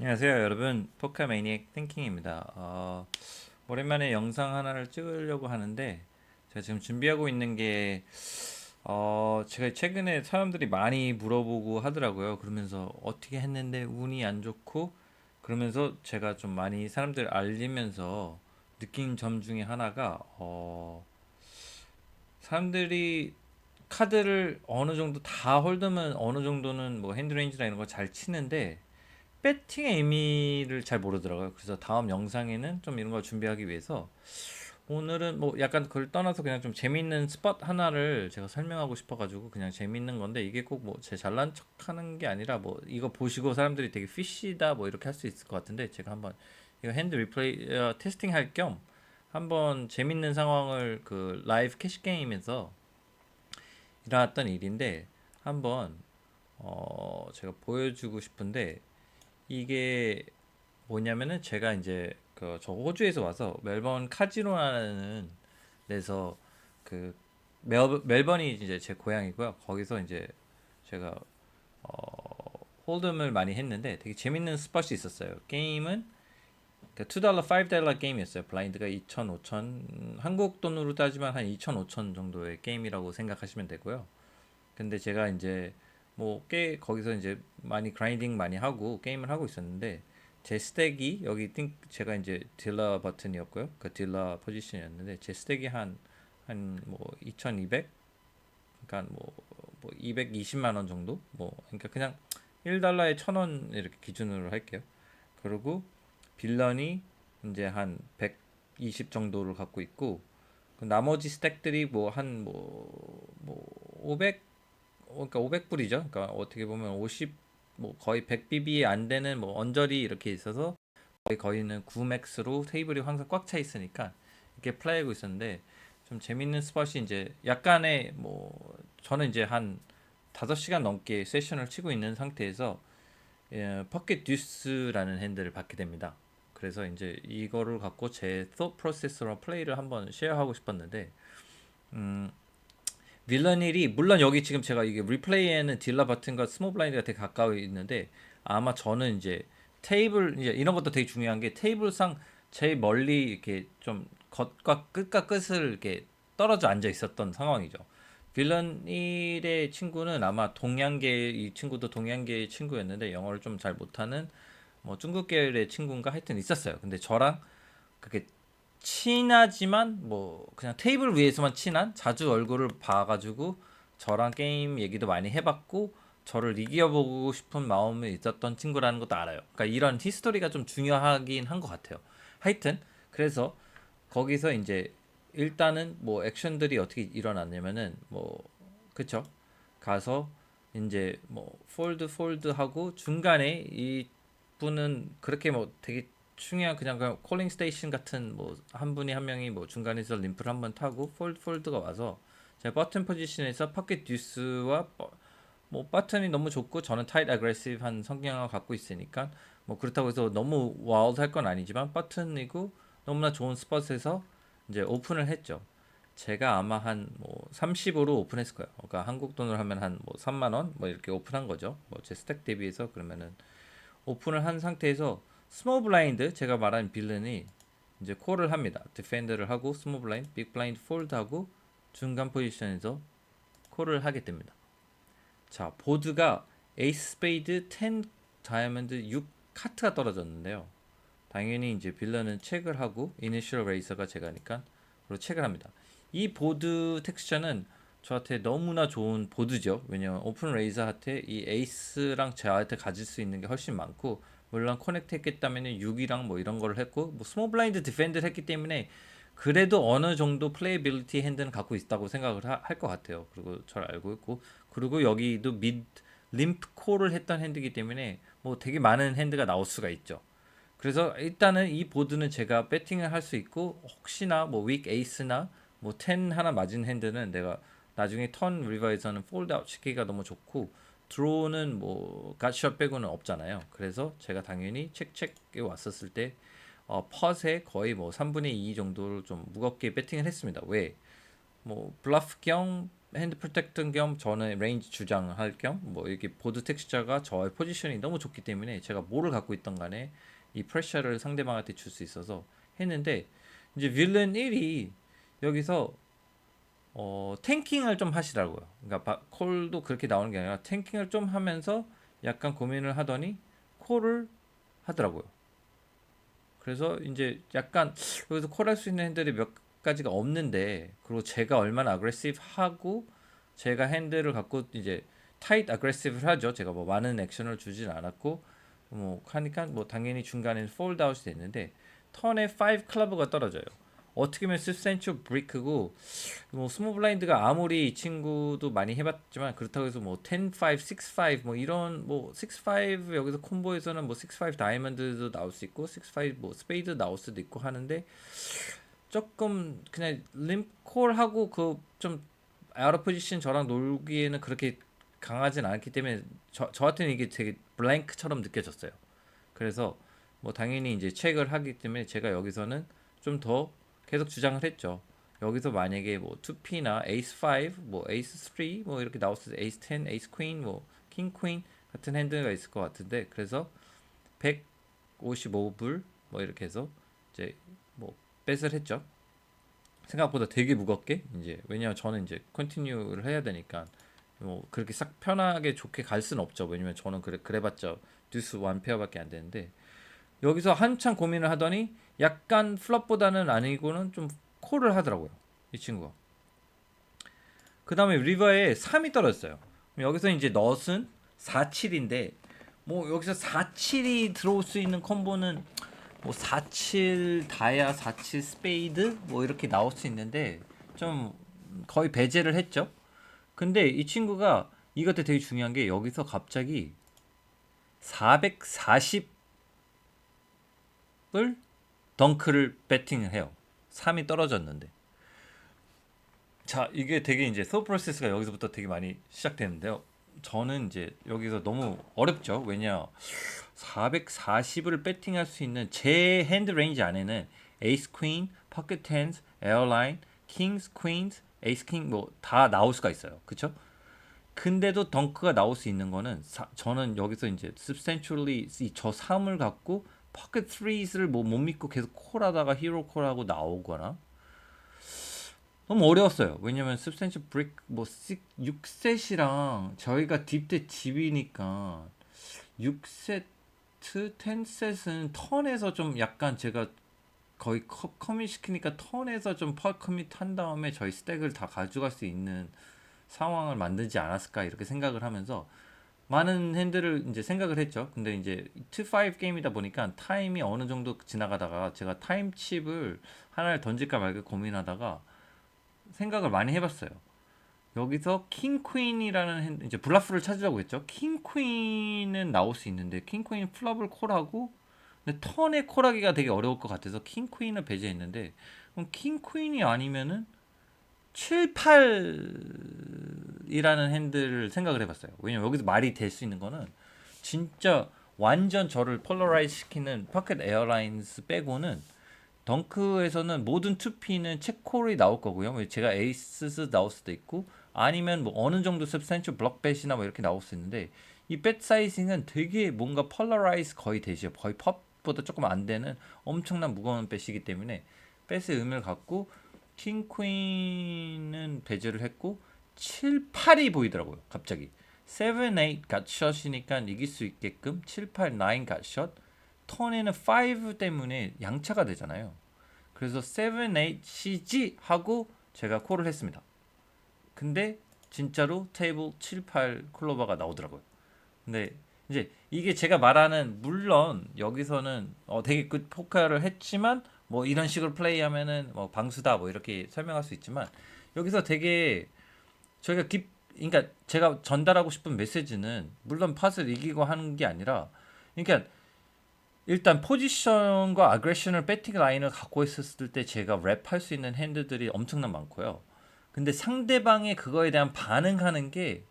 안녕하세요 여러분. 포카매니액 탱킹입니다. 어, 오랜만에 영상 하나를 찍으려고 하는데 제가 지금 준비하고 있는 게 어, 제가 최근에 사람들이 많이 물어보고 하더라고요. 그러면서 어떻게 했는데 운이 안 좋고 그러면서 제가 좀 많이 사람들 알리면서 느낀 점 중에 하나가 어, 사람들이 카드를 어느 정도 다 홀드면 어느 정도는 뭐 핸드레인지나 이런 거 잘 치는데 배팅의 의미를 잘 모르더라고요. 그래서 다음 영상에는 좀 이런 걸 준비하기 위해서 오늘은 뭐 약간 그걸 떠나서 그냥 좀 재밌는 스팟 하나를 제가 설명하고 싶어가지고 그냥 재밌는 건데 이게 꼭 뭐 제 잘난 척하는 게 아니라 뭐 이거 보시고 사람들이 되게 피쉬다 뭐 이렇게 할 수 있을 것 같은데 제가 한번 이거 핸드 리플레이 어, 테스팅 할 겸 한번 재밌는 상황을 그 라이브 캐시 게임에서 일어났던 일인데 한번 어 제가 보여주고 싶은데 이게 뭐냐면은 제가 이제 그 저 호주에서 와서 멜번 카지노라는 데서 그 멜, 멜번이 이제 제 고향이고요. 거기서 이제 제가 어 홀덤을 많이 했는데 되게 재밌는 스팟이 있었어요. 게임은 그 $2, $5 게임이었어요. 블라인드가 2,000, 5,000 한국 돈으로 따지면 한 2,000, 5,000 정도의 게임이라고 생각하시면 되고요. 근데 제가 이제 뭐 꽤 거기서 이제 많이 그라인딩 많이 하고 게임을 하고 있었는데 제 스택이 여기 띵 제가 이제 딜러 버튼이었고요. 그 딜러 포지션이었는데 제 스택이 한 한 뭐 2,200 그러니까 뭐, 뭐 220만 원 정도 뭐 그러니까 그냥 1달러에 1,000원 이렇게 기준으로 할게요. 그리고 빌런이 이제 한 120 정도를 갖고 있고 그 나머지 스택들이 뭐 한뭐뭐500 그러니까 500불이죠. 그러니까 어떻게 보면 50 뭐 거의 100BB 안 되는 뭐 언저리 이렇게 있어서 거의 거의는 9맥스로 테이블이 항상 꽉 차 있으니까 이렇게 플레이하고 있었는데 좀 재밌는 스팟이 이제 약간의 뭐 저는 이제 한 5시간 넘게 세션을 치고 있는 상태에서 예, 퍼켓 듀스라는 핸들을 받게 됩니다. 그래서 이제 이거를 갖고 제 thought process로 플레이를 한번 쉐어하고 싶었는데 음, 빌런일이 물론 여기 지금 제가 이게 리플레이에는 딜러 버튼과 스몰 블라인드가 되게 가까이 있는데 아마 저는 이제 테이블 이제 이런 것도 되게 중요한 게 테이블상 제일 멀리 이렇게 좀 겉과 끝과 끝을 이렇게 떨어져 앉아 있었던 상황이죠. 빌런 1의 친구는 아마 동양계 이 친구도 동양계의 친구였는데 영어를 좀 잘 못하는 뭐 중국 계열의 친구인가 하여튼 있었어요. 근데 저랑 그게 친하지만 뭐 그냥 테이블 위에서만 친한 자주 얼굴을 봐가지고 저랑 게임 얘기도 많이 해봤고 저를 이겨보고 싶은 마음이 있었던 친구라는 것도 알아요. 그러니까 이런 히스토리가 좀 중요하긴 한 것 같아요. 하여튼 그래서 거기서 이제 일단은 뭐 액션들이 어떻게 일어났냐면은 뭐 그쵸 가서 이제 뭐 폴드 폴드 하고 중간에 이 분은 그렇게 뭐 되게 중요한 그냥 그 콜링 스테이션 같은 뭐 한 분이 한 명이 뭐 중간에서 림프를 한번 타고 폴드 폴드가 와서 제가 버튼 포지션에서 파켓 듀스와 버- 뭐 버튼이 너무 좋고 저는 타이트 아그레시브한 성향을 갖고 있으니까 뭐 그렇다고 해서 너무 와우드 할건 아니지만 버튼이고 너무나 좋은 스팟에서 이제 오픈을 했죠. 제가 아마 한 뭐 30으로 오픈했을 거예요. 그러니까 한국 돈으로 하면 한 뭐 3만 원 뭐 이렇게 오픈한 거죠. 뭐 제 스택 대비해서 그러면은 오픈을 한 상태에서 스몰 블라인드 제가 말한 빌런이 이제 콜을 합니다. 디펜더를 하고 스몰 블라인드, 빅 블라인드 폴드 하고 중간 포지션에서 콜을 하게 됩니다. 자, 보드가 에이스 스페이드 10 다이아몬드 6 카트가 떨어졌는데요. 당연히 이제 빌런은 체크를 하고 이니셜 레이서가 제가니까 그리고 체크를 합니다. 이 보드 텍스처는 저한테 너무나 좋은 보드죠. 왜냐면 오픈 레이서한테 이 에이스랑 저한테 가질 수 있는 게 훨씬 많고 물론 커넥트 했겠다면 6이랑 뭐 이런 거를 했고 뭐 스몰 블라인드 디펜드를 했기 때문에 그래도 어느 정도 플레이빌리티 핸드는 갖고 있다고 생각을 할 것 같아요. 그리고 잘 알고 있고 그리고 여기도 미 림프 콜을 했던 핸드이기 때문에 뭐 되게 많은 핸드가 나올 수가 있죠. 그래서 일단은 이 보드는 제가 배팅을 할 수 있고 혹시나 뭐윅 에이스나 뭐 10 하나 맞은 핸드는 내가 나중에 턴 리버에서는 폴드 아웃 시키기가 너무 좋고 드로우는 뭐 갓샷 빼고는 없잖아요. 그래서 제가 당연히 책책에 왔었을 때 어, 펫에 거의 뭐 3분의 2 정도를 좀 무겁게 배팅을 했습니다. 왜? 뭐 블러프 겸 핸드 프로텍트 겸 저는 레인지 주장할 겸 뭐 이렇게 보드 텍스처가 저의 포지션이 너무 좋기 때문에 제가 뭐를 갖고 있던 간에 이 프레셔를 상대방한테 줄 수 있어서 했는데 이제 빌런 1이 여기서 어 탱킹을 좀 하시더라고요. 그러니까 바- 콜도 그렇게 나오는 게 아니라 탱킹을 좀 하면서 약간 고민을 하더니 콜을 하더라고요. 그래서 이제 약간 여기서 콜할 수 있는 핸들이 몇 가지가 없는데 그리고 제가 얼마나 아그레시브하고 제가 핸들을 갖고 이제 타이트 아그레시브를 하죠. 제가 뭐 많은 액션을 주진 않았고 뭐 하니까 뭐 당연히 중간에 폴드 아웃이 됐는데 턴에 5 클러브가 떨어져요. 어떻게 보면 substantial brick고 뭐 스모 블라인드가 아무리 이 친구도 많이 해봤지만 그렇다고 해서 뭐 10, 5, 6, 5 뭐 이런 뭐 6, 5 여기서 콤보에서는 뭐 6, 5 다이아몬드도 나올 수 있고 6, 5뭐 스페이드 나올 수도 있고 하는데 조금 그냥 림콜 하고 그 좀 아웃 포지션 저랑 놀기에는 그렇게 강하진 않기 때문에 저 저한테는 이게 되게 블랭크처럼 느껴졌어요. 그래서 뭐 당연히 이제 체크를 하기 때문에 제가 여기서는 좀더 계속 주장을 했죠. 여기서 만약에 뭐 2P나 에이스 5, 뭐 에이스 3, 뭐 이렇게 나왔을 때 에이스 10, 에이스 퀸, 뭐 킹 퀸 같은 핸드가 있을 것 같은데 그래서 155불 뭐 이렇게 해서 이제 뭐 뱃을 했죠. 생각보다 되게 무겁게 이제 왜냐면 저는 이제 컨티뉴를 해야 되니까 뭐 그렇게 싹 편하게 좋게 갈 수는 없죠. 왜냐면 저는 그래 그래봤자 듀스 완 페어밖에 안 되는데 여기서 한참 고민을 하더니 약간 플롭보다는 아니고는 좀 콜을 하더라고요. 이 친구가. 그 다음에 리버에 3이 떨어졌어요. 여기서 이제 넛은 4, 7인데 뭐 여기서 4, 7이 들어올 수 있는 콤보는 뭐 4, 7 다이아, 4, 7 스페이드 뭐 이렇게 나올 수 있는데 좀 거의 배제를 했죠. 근데 이 친구가 이것도 되게 중요한 게 여기서 갑자기 440을 덩크를 배팅을 해요. 3이 떨어졌는데. 자, 이게 되게 이제 소 프로세스가 여기서부터 되게 많이 시작되는데요. 저는 이제 여기서 너무 어렵죠. 왜냐 440을 배팅할 수 있는 제 핸드 레인지 안에는 에이스 퀸, 포켓 텐스, 에어라인, 킹스, 퀸스, 에이스 킹 뭐 다 나올 수가 있어요. 그쵸? 근데도 덩크가 나올 수 있는 거는 사- 저는 여기서 이제 substantially 이저 3을 갖고 포켓 3를 뭐 못 믿고 계속 콜하다가 히로 콜하고 나오거나 너무 어려웠어요. 왜냐면 substantial brick 뭐 6, 셋이랑 저희가 딥대 집이니까 6세트, 10셋은 턴에서 좀 약간 제가 거의 커, 커밋 시키니까 턴에서 좀퍼 커밋 한 다음에 저희 스택을 다 가져갈 수 있는 상황을 만들지 않았을까 이렇게 생각을 하면서 많은 핸들을 이제 생각을 했죠. 근데 이제 2-5 게임이다 보니까 타임이 어느 정도 지나가다가 제가 타임 칩을 하나를 던질까 말까 고민하다가 생각을 많이 해봤어요. 여기서 킹 퀸이라는 핸드 이제 블라프를 찾으려고 했죠. 킹 퀸은 나올 수 있는데 킹 퀸 플럽을 콜하고 근데 턴에 콜하기가 되게 어려울 것 같아서 킹 퀸을 배제했는데 그럼 킹 퀸이 아니면은 7, 8 이라는 핸들을 생각을 해봤어요. 왜냐면 여기서 말이 될 수 있는 거는 진짜 완전 저를 폴러라이즈 시키는 포켓 에어라인스 빼고는 덩크에서는 모든 2P는 체콜이 나올 거고요. 제가 에이스스 나올 수도 있고 아니면 뭐 어느 정도 substantial 블럭bet이나 뭐 이렇게 나올 수 있는데 이 bet 사이징은 되게 뭔가 폴러라이즈 거의 되죠. 거의 펍보다 조금 안 되는 엄청난 무거운 bet이기 때문에 bet의 의미를 갖고 킹 퀸은 배제를 했고 7, 8이 보이더라고요. 갑자기 7, 8 갓샷이니까 이길 수 있게끔 7, 8, 9 갓샷 턴에는 5 때문에 양차가 되잖아요. 그래서 7, 8 CG 하고 제가 콜을 했습니다. 근데 진짜로 테이블 7, 8 클로버가 나오더라고요. 근데 이제 이게 제가 말하는 물론 여기서는 어 되게 굿 포커를 했지만 뭐 이런 식으로 플레이하면은 뭐 방수다 뭐 이렇게 설명할 수 있지만 여기서 되게 저희가 깊 그러니까 제가 전달하고 싶은 메시지는 물론 팟을 이기고 하는 게 아니라 그러니까 일단 포지션과 아그레션을 배팅 라인을 갖고 있었을 때 제가 랩할 수 있는 핸드들이 엄청난 많고요. 근데 상대방의 그거에 대한 반응하는 게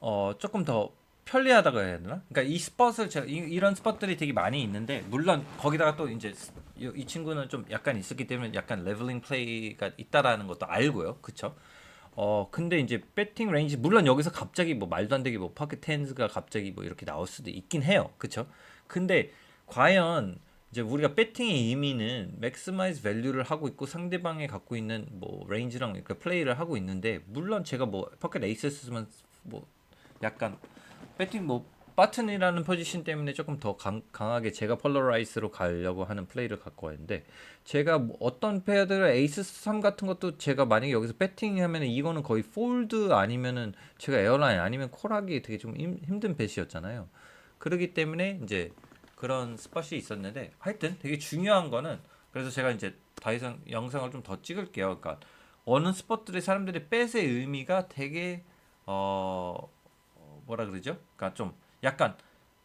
어, 조금 더 편리하다고 해야 되나? 그러니까 이 스팟을 제가 이, 이런 스팟들이 되게 많이 있는데 물론 거기다가 또 이제 이, 이 친구는 좀 약간 있었기 때문에 약간 레벨링 플레이가 있다라는 것도 알고요. 그쵸? 어 근데 이제 배팅 레인지 물론 여기서 갑자기 뭐 말도 안 되게 뭐 파켓 텐즈가 갑자기 뭐 이렇게 나올 수도 있긴 해요. 그쵸? 근데 과연 이제 우리가 배팅의 의미는 맥스마이즈 밸류를 하고 있고 상대방이 갖고 있는 뭐 레인지랑 이렇게 플레이를 하고 있는데 물론 제가 뭐 파켓 에이스였으면 뭐 약간 배팅 뭐 버튼이라는 포지션 때문에 조금 더 강, 강하게 제가 폴러라이스로 가려고 하는 플레이를 갖고 왔는데 제가 뭐 어떤 페어들 에이스 3 같은 것도 제가 만약에 여기서 배팅하면 이거는 거의 폴드 아니면은 제가 에어라인 아니면 콜하기 되게 좀 힘, 힘든 배시였잖아요. 그러기 때문에 이제 그런 스팟이 있었는데 하여튼 되게 중요한 거는 그래서 제가 이제 더 이상 영상을 좀 더 찍을게요. 그러니까 어느 스팟들의 사람들의 뺏의 의미가 되게 어 어, 뭐라 그러죠? 그러니까 좀 약간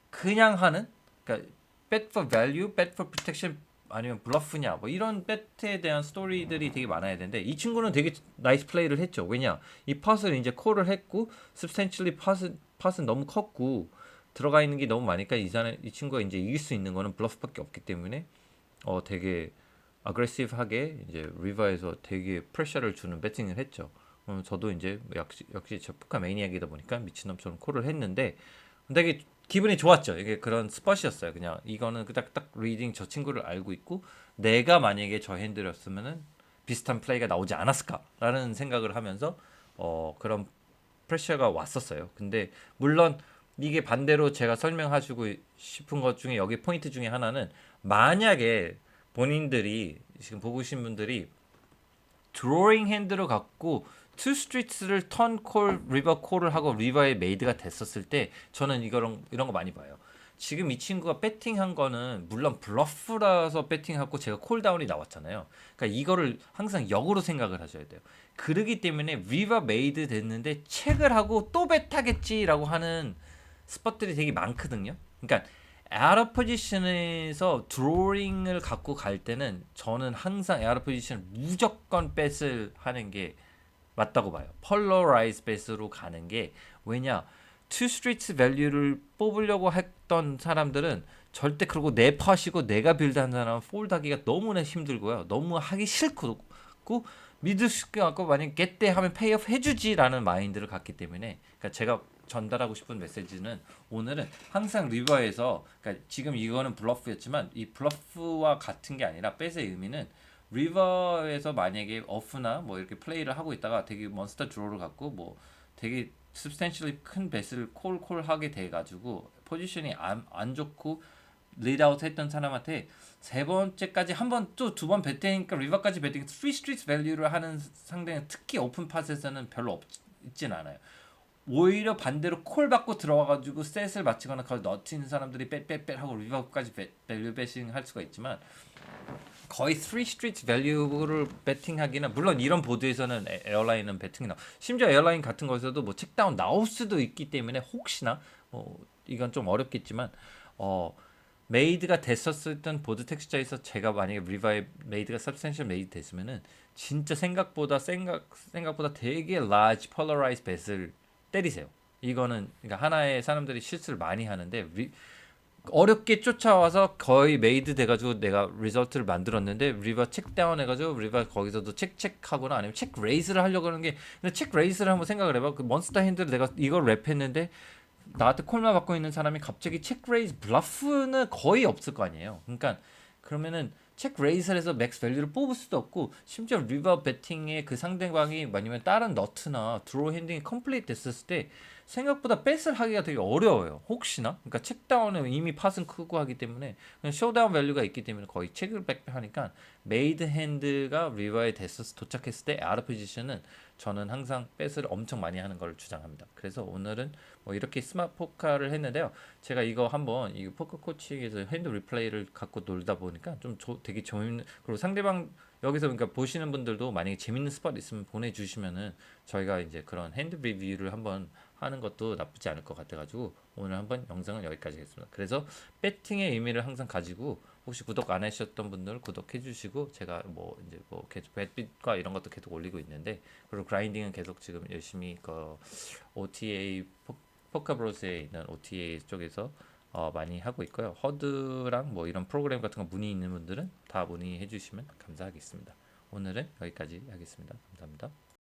그냥 하는 그러니까 bet for value, bet for protection 아니면 블러프냐 뭐 이런 bet에 대한 스토리들이 되게 많아야 되는데 이 친구는 되게 나이스 플레이를 했죠. 왜냐 이 팟을 이제 콜을 했고 substantially 팟은 팟은 너무 컸고 들어가 있는 게 너무 많으니까 이 사람 이 친구가 이제 이길 수 있는 거는 블러프밖에 없기 때문에 어 되게 아그레시브하게 이제 리버에서 되게 프레셔를 주는 배팅을 했죠. 음, 저도 이제 역시 역시 저 포카 매니악이다 보니까 미친놈처럼 콜을 했는데 되게 기분이 좋았죠. 이게 그런 스팟이었어요. 그냥 이거는 그딱딱 리딩 저 친구를 알고 있고 내가 만약에 저 핸들이었으면은 비슷한 플레이가 나오지 않았을까라는 생각을 하면서 어 그런 프레셔가 왔었어요. 근데 물론 이게 반대로 제가 설명하시고 싶은 것 중에 여기 포인트 중에 하나는 만약에 본인들이 지금 보고 계신 분들이 드로잉 핸드를 갖고 투 스트리트를 턴콜 리버 콜을 하고 리버의 메이드가 됐었을 때 저는 이거랑 이런 거 많이 봐요. 지금 이 친구가 배팅한 거는 물론 블러프라서 배팅하고 제가 콜다운이 나왔잖아요. 그러니까 이거를 항상 역으로 생각을 하셔야 돼요. 그러기 때문에 리버 메이드 됐는데 체크를 하고 또 배타겠지라고 하는 스팟들이 되게 많거든요. 그러니까 에어 포지션에서 드로잉을 갖고 갈 때는 저는 항상 에어 포지션 무조건 뱃을 하는 게 맞다고 봐요. 펄러라이즈 베이스로 가는 게 왜냐 투 스트리트 밸류를 뽑으려고 했던 사람들은 절대 그러고 내 팟이고 내가 빌드한 사람은 폴드하기가 너무나 힘들고요. 너무 하기 싫고 믿을 수가 없고 만약 겟대 하면 페이오프 해주지라는 마인드를 갖기 때문에 그러니까 제가 전달하고 싶은 메시지는 오늘은 항상 리버에서 그러니까 지금 이거는 블러프였지만 이 블러프와 같은 게 아니라 뺏의 의미는 리버에서 만약에 어프나 뭐 이렇게 플레이를 하고 있다가 되게 몬스터 드로우를 갖고 뭐 되게 substantially 큰 배스를 콜콜 하게 돼 가지고 포지션이 안, 안 좋고 리드아웃 했던 사람한테 세 번째까지 한 번 또 두 번 배팅니까 리버까지 배팅 3 스트리트 밸류를 하는 상대는 특히 오픈 팟에서는 별로 없, 있진 않아요. 오히려 반대로 콜 받고 들어와가지고 셋을 맞히거나 그걸 넣치는 사람들이 빼빼빼 하고 리버까지 밸류 배싱 할 수가 있지만 거의 3 스트리트 밸류를 배팅하기는 물론 이런 보드에서는 에- 에어라인은 배팅이 나 심지어 에어라인 같은 거에서도 뭐 책다운 나올 수도 있기 때문에 혹시나 뭐 이건 좀 어렵겠지만 어 메이드가 됐었을 땐 보드 텍스처에서 제가 만약에 리바이 메이드가 substantial 메이드 됐으면은 진짜 생각보다 생각 생각보다 되게 large polarized 뱃을 때리세요. 이거는 그러니까 하나의 사람들이 실수를 많이 하는데 리, 어렵게 쫓아와서 거의 메이드 돼가지고 내가 리저트를 만들었는데 리버 책 다운 해가지고 리버 거기서도 책 체크하거나 아니면 책 레이스를 하려고 하는 게 근데 책 레이스를 한번 생각을 해봐 그 몬스터 핸들 내가 이걸 랩했는데 나한테 콜만 받고 있는 사람이 갑자기 책 레이스 블러프는 거의 없을 거 아니에요 그러니까 그러면은 책 레이스를 해서 맥스 밸류를 뽑을 수도 없고 심지어 리버 배팅에 그 상대방이 아니면 다른 너트나 드로우 핸딩이 컴플리트 됐었을 때 생각보다 뺏을 하기가 되게 어려워요. 혹시나 그러니까 책다운은 이미 팟은 크고 하기 때문에 그냥 쇼다운 밸류가 있기 때문에 거의 책을 백하니까 메이드 핸드가 리버에 됐어 도착했을 때 아르 포지션은 저는 항상 뺏을 엄청 많이 하는 걸 주장합니다. 그래서 오늘은 뭐 이렇게 스마트 포카를 했는데요. 제가 이거 한번 이 포커 코치에서 핸드 리플레이를 갖고 놀다 보니까 좀 조, 되게 재밌는 그리고 상대방 여기서 그러니까 보시는 분들도 만약에 재밌는 스팟 있으면 보내주시면은 저희가 이제 그런 핸드 리뷰를 한번 하는 것도 나쁘지 않을 것 같아가지고 오늘 한번 영상은 여기까지 하겠습니다. 그래서 배팅의 의미를 항상 가지고 혹시 구독 안 하셨던 분들 구독해 주시고 제가 뭐 이제 뭐 계속 배빛과 이런 것도 계속 올리고 있는데 그리고 그라인딩은 계속 지금 열심히 그 OTA 포- 포카브로스에 있는 OTA 쪽에서 어, 많이 하고 있고요. 허드랑 뭐 이런 프로그램 같은 거 문의 있는 분들은 다 문의해 주시면 감사하겠습니다. 오늘은 여기까지 하겠습니다. 감사합니다.